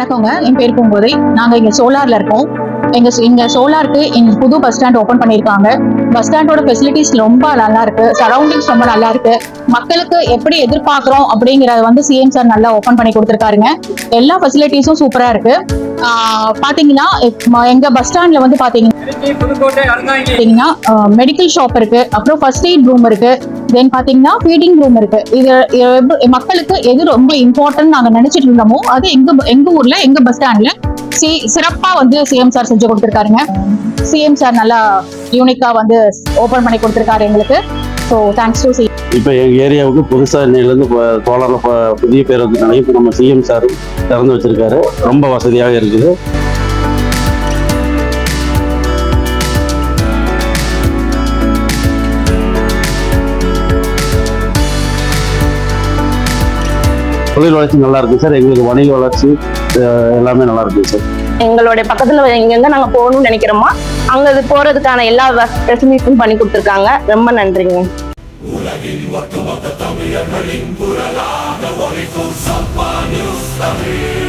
வணக்கங்க. என் பேர் பூங்கோதை. நாங்க இங்க சோலார்ல இருக்கோம். எங்க இங்க சோலாருக்கு இங்க புது பஸ் ஸ்டாண்ட் ஓபன் பண்ணிருக்காங்க. பஸ் ஸ்டாண்டோட ஃபெசிலிட்டிஸ் ரொம்ப நல்லா இருக்கு சரௌண்டிங்ஸ் ரொம்ப நல்லா இருக்கு மக்களுக்கு எப்படி எதிர்பார்க்கிறோம் அப்படிங்கறத வந்து சிஎம் சார் நல்லா ஓபன் பண்ணி கொடுத்துருக்காருங்க. எல்லா ஃபெசிலிட்டிஸும் சூப்பரா இருக்கு. ஆஹ் பாத்தீங்கன்னா எ- எங்க பஸ் ஸ்டாண்ட்ல வந்து பாத்தீங்கன்னா மெடிக்கல் ஷாப் இருக்கு. அப்புறம் ஃபர்ஸ்ட் எய்ட் ரூம் இருக்கு. தென் பாத்தீங்கன்னா ஃபீடிங் ரூம் இருக்கு. இது மக்களுக்கு எது ரொம்ப இம்பார்ட்டன்ட் நாங்க நினைச்சிட்டு இருந்தோமோ அது எங்க எங்க ஊர்ல எங்க பஸ் ஸ்டாண்ட்ல சி சிறப்பா வந்து சிஎம் சார் செஞ்சு கொடுத்துருக்காருங்க. சிஎம் சார் நல்லா யூனிக்கா வந்து ஓபன் பண்ணி கொடுத்துருக்காரு எங்களுக்கு. ஸோ தேங்க்ஸ் டு சி இப்போ எங்கள் ஏரியாவுக்கு புதுசாக இன்னையிலேருந்து சோலாரில் புதிய பேருந்து நிலையம் இப்போ நம்ம சிஎம் சார் திறந்து வச்சிருக்காரு. ரொம்ப வசதியாக இருக்குது. தொழில் வளர்ச்சி நல்லா இருக்கு சார். எங்களுக்கு வணிக வளர்ச்சி அஹ், எல்லாமே நல்லா இருக்கு சார். எங்களுடைய பக்கத்துல எங்கெங்க நாங்க போகணும்னு நினைக்கிறோமோ? அங்க இது போறதுக்கான எல்லா ஃபெசிலிட்டிஸும் பண்ணி கொடுத்துருக்காங்க. ரொம்ப நன்றிங்க. தமிழர்களின் குரலாக ஒலிக்கும் சப்பா நியூஸ் தமிழ்.